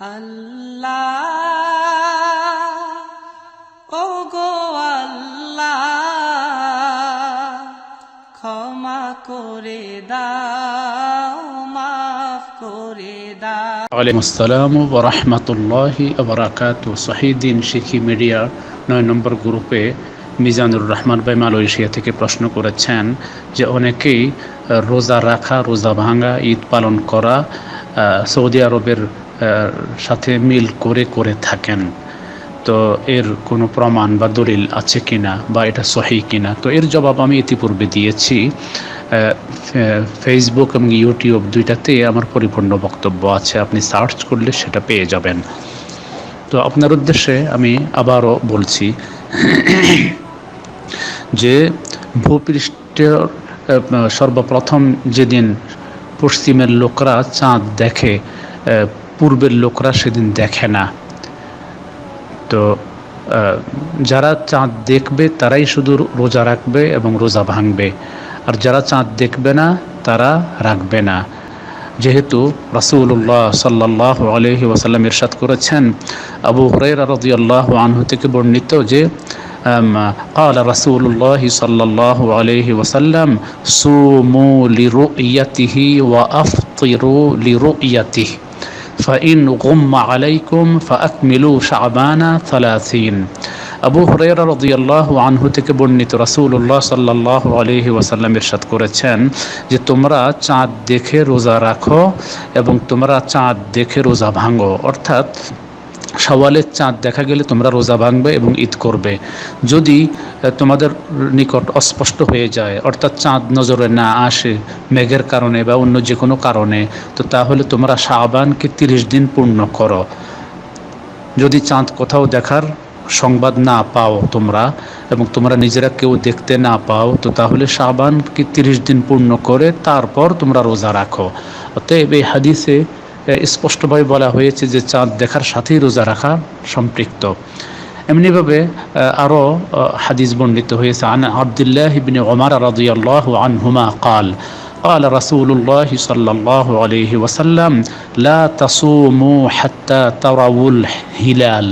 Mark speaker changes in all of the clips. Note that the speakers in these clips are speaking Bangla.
Speaker 1: আল্লাহ ও গো আল্লাহ, ক্ষমা করে দাও, মাফ করে দাও।
Speaker 2: ওয়ালাইকুম আসসালাম ও রহমতুল্লাহি আবরাকাত শহীদিন শিখি মিডিয়া নয় নম্বর গ্রুপে মিজানুর রহমান ভাই মালয়েশিয়া থেকে প্রশ্ন করেছেন যে অনেকেই রোজা রাখা, রোজা ভাঙা, ঈদ পালন করা সৌদি আরবের সাথে মিল করে করে থাকেন। তো এর কোনো প্রমাণ বা দলিল আছে কিনা বা এটা সহি কিনা? তো এর জবাব আমি ইতিপূর্বে দিয়েছি। ফেসবুক এবং ইউটিউব দুইটাতে আমার পরিপূর্ণ বক্তব্য আছে। আপনি সার্চ করলে সেটা পেয়ে যাবেন। তো আপনার উদ্দেশ্যে আমি আবারও বলছি যে ভূপৃষ্ঠের সর্বপ্রথম যেদিন পশ্চিমের লোকরা চাঁদ দেখে পূর্বের লোকরা সেদিন দেখে না তো আহ, যারা চাঁদ দেখবে তারাই শুধু রোজা রাখবে এবং রোজা ভাঙবে আর যারা চাঁদ দেখবে না তারা রাখবে না যেহেতু রাসূলুল্লাহ সাল্লাহ আলহি ওয়াসাল্লাম ইরশাদ করেছেন আবু হুরাইরা রাদিয়াল্লাহু আনহু থেকে বর্ণিত যে আম, قال رسول الله صلى الله عليه وسلم صوموا لرؤيته وأفطروا لرؤيته فإن غم عليكم فأكملوا شعبان ثلاثين আবু হুরাইরা রাদিয়াল্লাহু আনহু থেকে বর্ণিত রাসূলুল্লাহ সাল্লাল্লাহু আলাইহি ওয়াসাল্লাম ইরশাদ করেছেন যে তোমরা চাঁদ দেখে রোজা রাখো এবং তোমরা চাঁদ দেখে রোজা ভাঙো অর্থাৎ সওয়ালের চাঁদ দেখা গেলে তোমরা রোজা ভাঙবে এবং ঈদ করবে। যদি তোমাদের নিকট অস্পষ্ট হয়ে যায়, অর্থাৎ চাঁদ নজরে না আসে মেঘের কারণে বা অন্য যে কোনো কারণে, তো তাহলে তোমরা শাহবানকে তিরিশ দিন পূর্ণ করো। যদি চাঁদ কোথাও দেখার সংবাদ না পাও তোমরা এবং তোমরা নিজেরা কেউ দেখতে না পাও, তো তাহলে শাবানকে তিরিশ দিন পূর্ণ করে তারপর তোমরা রোজা রাখো। অতএব এই হাদিসে স্পষ্টভাবে বলা হয়েছে যে চাঁদ দেখার সাথেই রোজা রাখা সম্পৃক্ত এমনিভাবে আরও হাদিস বর্ণিত হয়েছে আন আবদুল্লাহ ইবনে ওমর রাদিয়াল্লাহু আনহুমা قال قال رسول الله صلى الله عليه وسلم لا تصوموا حتى تروا الهلال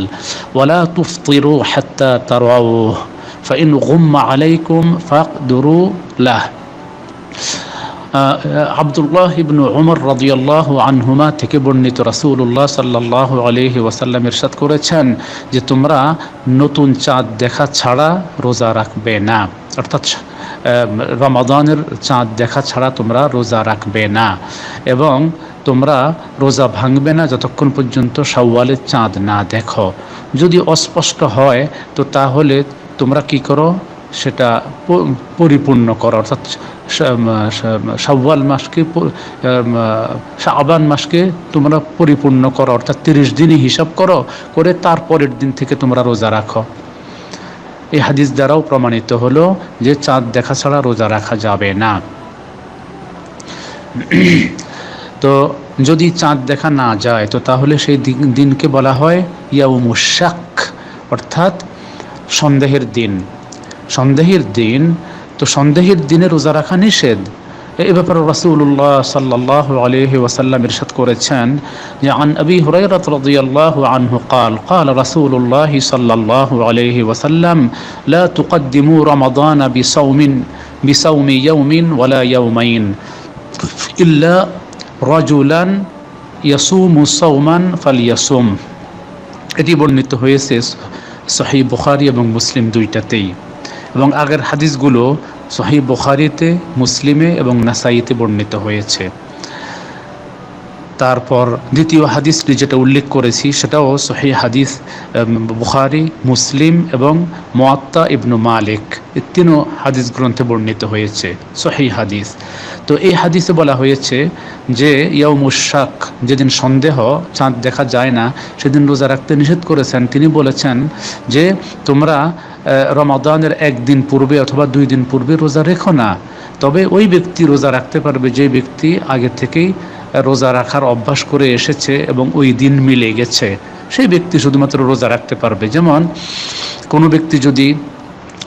Speaker 2: ولا تفطروا حتى تروه فإن غم عليكم فاقدروا له আবদুল্লাহ ইবনু উমর রদিয়াল্লাহ আনহুমা থেকে বর্ণিত রাসূলুল্লাহ সাল্লাহ আলহি ওয়াসাল্লাম ইরশাদ করেছেন যে তোমরা নতুন চাঁদ দেখা ছাড়া রোজা রাখবে না। অর্থাৎ রমাদানের চাঁদ দেখা ছাড়া তোমরা রোজা রাখবে না। এবং তোমরা রোজা ভাঙবে না যতক্ষণ পর্যন্ত শাওয়ালের চাঁদ না দেখো। যদি অস্পষ্ট হয়, তো তাহলে তোমরা কি করো? সেটা পরিপূর্ণ করো, অর্থাৎ শাওয়াল মাসকে আবান মাসকে তোমরা পরিপূর্ণ করো, অর্থাৎ তিরিশ দিনই হিসাব করো, করে তারপরের দিন থেকে তোমরা রোজা রাখো। এই হাদিস দ্বারাও প্রমাণিত হলো যে চাঁদ দেখা ছাড়া রোজা রাখা যাবে না। তো যদি চাঁদ দেখা না যায়, তো তাহলে সেই দিন- দিনকে বলা হয় ইয়াউমুশাক অর্থাৎ সন্দেহের দিন। সন্দেহের দিন তো সন্দেহের দিনে রোজা রাখা নিষেধ এই ব্যাপারে রাসূলুল্লাহ সাল্লাল্লাহু আলাইহি ওয়াসাল্লাম ইরশাদ করেছেন যে আন আবি হুরায়রা রাদিয়াল্লাহু আনহু قال قال رسول الله صلى الله عليه وسلم لا تقدموا رمضان بصوم بصوم يوم ولا يومين إلا رجلا يصوم صوما فليصوم এটি বর্ণিত হয়েছে সহি বুখারি এবং মুসলিম দুইটাতেই এবং আগের হাদিসগুলো সহি বুখারিতে, মুসলিমে এবং নাসাইতে বর্ণিত হয়েছে। তারপর দ্বিতীয় হাদিসটি যেটা উল্লেখ করেছি, সেটাও সহি হাদিস বুখারি, মুসলিম এবং মোয়াত্তা ইবনু মালিক তিনও হাদিস গ্রন্থে বর্ণিত হয়েছে সহি হাদিস। তো এই হাদিসে বলা হয়েছে যে ইয়ামুশাক যেদিন সন্দেহ, চাঁদ দেখা যায় না, সেদিন রোজা রাখতে নিষেধ করেছেন। তিনি বলেছেন যে, তোমরা রমাদানের একদিন পূর্বে অথবা দুই দিন পূর্বে রোজা রেখো না। তবে ওই ব্যক্তি রোজা রাখতে পারবে যে ব্যক্তি আগে থেকেই রোজা রাখার অভ্যাস করে এসেছে এবং ওই দিন মিলে গেছে। সেই ব্যক্তি শুধুমাত্র রোজা রাখতে পারবে। যেমন, কোনো ব্যক্তি যদি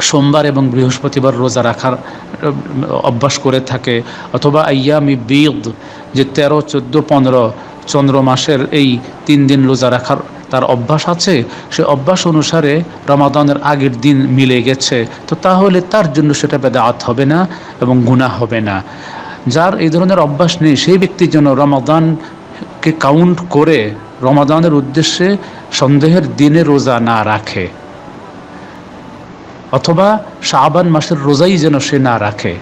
Speaker 2: সোমবার এবং বৃহস্পতিবার রোজা রাখার অভ্যাস করে থাকে অথবা আয়ামি বিদ, যে তেরো, চোদ্দ, পনেরো চন্দ্র মাসের এই তিন দিন রোজা রাখার তার অভ্যাস আছে, সে অভ্যাস অনুসারে রমাদানের আগের দিন মিলে গেছে। তো তাহলে তার জন্য সেটা বেদাত হবে না এবং গুনাহ হবে না। যার এই ধরনের অভ্যাস নেই, সেই ব্যক্তির জন্য রমাদানকে কাউন্ট করে রমাদানের উদ্দেশ্যে সন্দেহের দিনে রোজা না রাখে। অথবা শাহবান মাসের রোজাই যেন সে না রাখে।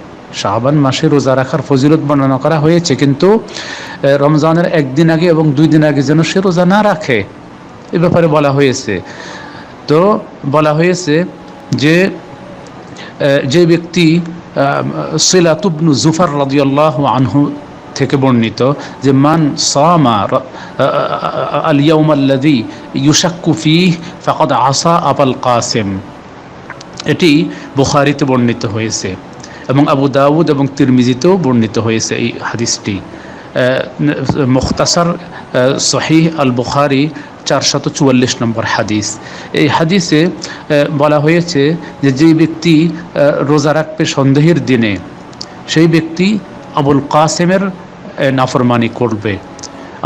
Speaker 2: শাহবান মাসে রোজা রাখার ফজিলত বর্ণনা করা হয়েছে, কিন্তু রমজানের একদিন আগে এবং দুই দিন আগে যেন সে রোজা না রাখে। এ ব্যাপারে বলা হয়েছে। তো বলা হয়েছে যে যে ব্যক্তি সিলাতুবনু জুফার রাদিয়াল্লাহ আনহু থেকে বর্ণিত যে, মান সামা আল ইয়াউমাল্লাযী ইউশাক্কু ফীহ ফাকাদ আসা আবাল কাসেম। এটি বুখারিতে বর্ণিত হয়েছে এবং আবু দাউদ এবং তিরমিজিতেও বর্ণিত হয়েছে এই হাদিসটি। মুখতাসার সহিহ আল বুখারি চারশত চুয়াল্লিশ নম্বর হাদিস। এই হাদিসে বলা হয়েছে যে যেই ব্যক্তি রোজা রাখবে সন্দেহের দিনে, সেই ব্যক্তি আবুল কাসেমের নাফরমানি করবে।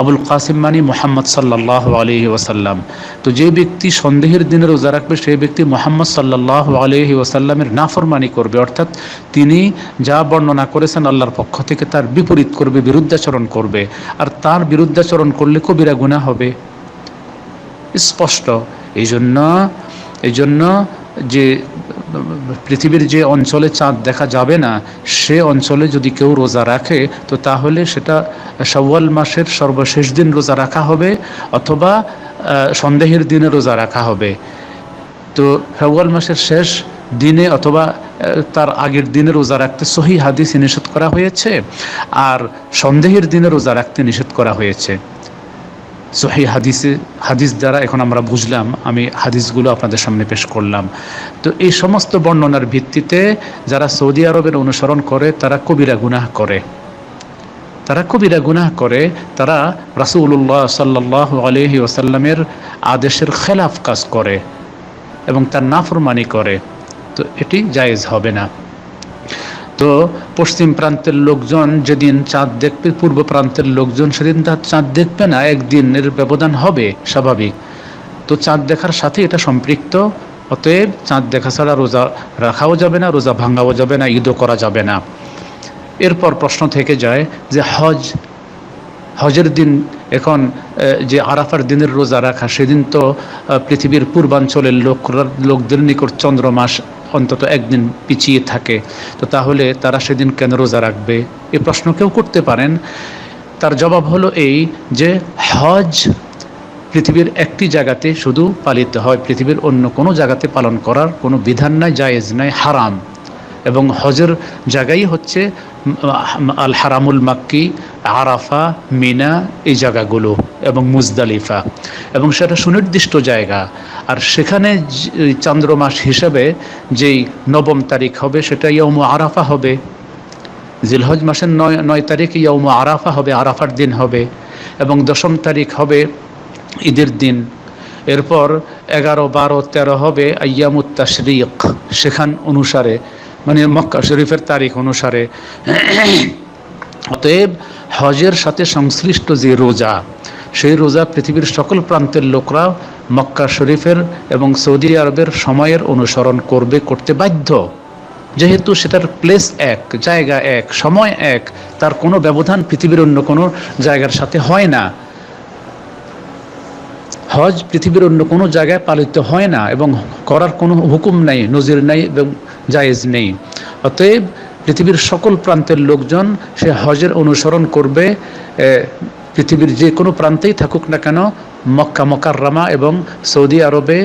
Speaker 2: আবুল কাসিম মানি মোহাম্মদ সাল্লাহ আলহি ওসাল্লাম তো যে ব্যক্তি সন্দেহের দিনে রোজা রাখবে, সেই ব্যক্তি মোহাম্মদ সাল্লাহ আলহি ওসাল্লামের নাফরমানি করবে। অর্থাৎ তিনি যা বর্ণনা করেছেন আল্লাহর পক্ষ থেকে তার বিপরীত করবে, বিরুদ্ধাচরণ করবে। আর তার বিরুদ্ধাচরণ করলে কবিরা গুণা হবে। স্পষ্ট। এই জন্য এই জন্য যে, পৃথিবীর যে অঞ্চলে চাঁদ দেখা যাবে না, সে অঞ্চলে যদি কেউ রোজা রাখে, তো তাহলে সেটা সওয়াল মাসের সর্বশেষ দিন রোজা রাখা হবে, অথবা সন্দেহের দিনে রোজা রাখা হবে। তো ফেব্রুয়ারি মাসের শেষ দিনে অথবা তার আগের দিনে রোজা রাখতে সহি হাদিসে নিষেধ করা হয়েছে, আর সন্দেহের দিনে রোজা রাখতে নিষেধ করা হয়েছে। সহি হাদিসে, হাদিস দ্বারা এখন আমরা বুঝলাম, আমি হাদিসগুলো আপনাদের সামনে পেশ করলাম। তো এই সমস্ত বর্ণনার ভিত্তিতে যারা সৌদি আরবের অনুসরণ করে, তারা কবিরা গুনাহ করে। তারা কবিরা গুনাহ করে, তারা রাসুল্লাহ সাল্লাহ আলহি ওসাল্লামের আদেশের খেলাফ কাজ করে এবং তার নাফরমানি করে। তো এটি জায়েজ হবে না। তো পশ্চিম প্রান্তের লোকজন যেদিন চাঁদ দেখবে, পূর্ব প্রান্তের লোকজন সেদিন তার চাঁদ দেখবে না একদিনের ব্যবধান হবে স্বাভাবিক। তো চাঁদ দেখার সাথে এটা সম্পৃক্ত, অতএব চাঁদ দেখা ছাড়া রোজা রাখাও যাবে না, রোজা ভাঙাও যাবে না, ঈদও করা যাবে না। এরপর প্রশ্ন থেকে যায় যে হজ, হজের দিন এখন যে আরাফার দিনের রোজা রাখা, সেদিন তো পৃথিবীর পূর্বাঞ্চলের লোক লোকদের নিকট চন্দ্র মাস অন্তত একদিন পিছিয়ে থাকে, তো তাহলে তারা সেদিন কেন রোজা রাখবে? এ প্রশ্ন কেউ করতে পারেন। তার জবাব হলো এই যে, হজ পৃথিবীর একটি জায়গাতে শুধু পালিত হয়, পৃথিবীর অন্য কোনো জায়গাতে পালন করার কোনো বিধান নাই, জায়েজ নাই, হারাম। এবং হজের জায়গাই হচ্ছে আল হারামুল মাক্কি, আরাফা, মিনা এই জায়গাগুলো এবং মুজদালিফা। এবং সেটা সুনির্দিষ্ট জায়গা। আর সেখানে যে- চান্দ্রমাস হিসাবে যেই নবম তারিখ হবে, সেটা ইয়ম আরাফা হবে। জিলহজ মাসের নয় নয় তারিখ ইয়ম আরাফা হবে, আরাফার দিন হবে। এবং দশম তারিখ হবে ঈদের দিন। এরপর এগারো, বারো, তেরো হবে আয়ামুত তাশরিক সেখান অনুসারে মানে মক্কা শরীফের তারিখ অনুসারে। অতএব হজের সাথে সংশ্লিষ্ট যে রোজা, সেই রোজা পৃথিবীর সকল প্রান্তের লোকরা মক্কা শরীফের এবং সৌদি আরবের সময়ের অনুসরণ করবে, করতে বাধ্য। যেহেতু সেটার প্লেস এক, জায়গা এক, সময় এক, তার কোনো ব্যবধান পৃথিবীর অন্য কোনো জায়গার সাথে হয় না। হজ পৃথিবীর অন্য কোনো জায়গায় পালিত হয় না এবং করার কোনো হুকুম নাই, নজির নাই এবং জায়েজ নেই। অতএব পৃথিবীর সকল প্রান্তের লোকজন সে হজের অনুসরণ করবে পৃথিবীর যে কোনো প্রান্তেই থাকুক না কেন, মক্কা, মকাররামা এবং সৌদি আরবে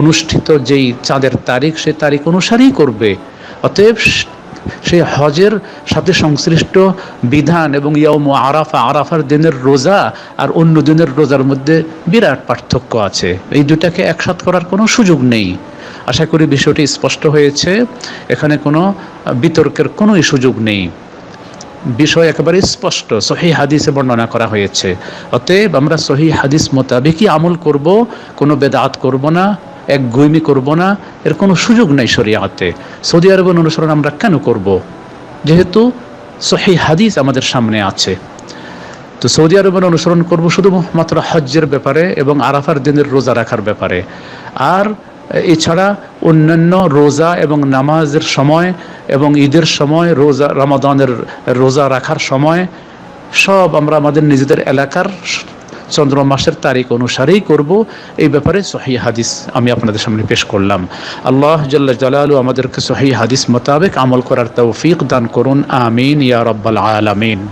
Speaker 2: অনুষ্ঠিত যেই চাঁদের তারিখ, সে তারিখ অনুসারেই করবে। অতএব সেই হজের সাথে সংশ্লিষ্ট বিধান এবং ইয়ম আরাফা, আরাফার দিনের রোজা আর অন্য দিনের রোজার মধ্যে বিরাট পার্থক্য আছে। এই দুটাকে একসাথ করার কোনো সুযোগ নেই। আশা করি বিষয়টি স্পষ্ট হয়েছে। এখানে কোনো বিতর্কের কোনোই সুযোগ নেই। বিষয় একেবারে স্পষ্ট সহি হাদিসে বর্ণনা করা হয়েছে। অতএব আমরা সহি হাদিস মোতাবেকই আমল করব, কোনো বেদাত করব না, এক গুইমি করব না, এর কোনো সুযোগ নেই শরিয়াতে। সৌদি আরবের অনুসরণ আমরা কেন করব? যেহেতু সহি হাদিস আমাদের সামনে আছে। তো সৌদি আরবের অনুসরণ করব শুধুমাত্র হজ্জের ব্যাপারে এবং আরাফার দিনের রোজা রাখার ব্যাপারে। আর এছাড়া অন্যান্য রোজা এবং নামাজের সময় এবং ঈদের সময়, রোজা, রমাদানের রোজা রাখার সময় সব আমরা আমাদের নিজেদের এলাকার চন্দ্র মাসের তারিখ অনুসারেই করব। এই ব্যাপারে সহি হাদিস আমি আপনাদের সামনে পেশ করলাম। আল্লাহ জাল্লা জালালু আমাদেরকে সহি হাদিস মোতাবেক আমল করার তৌফিক দান করুন। আমিন, ইয়া রব্বাল আলামিন।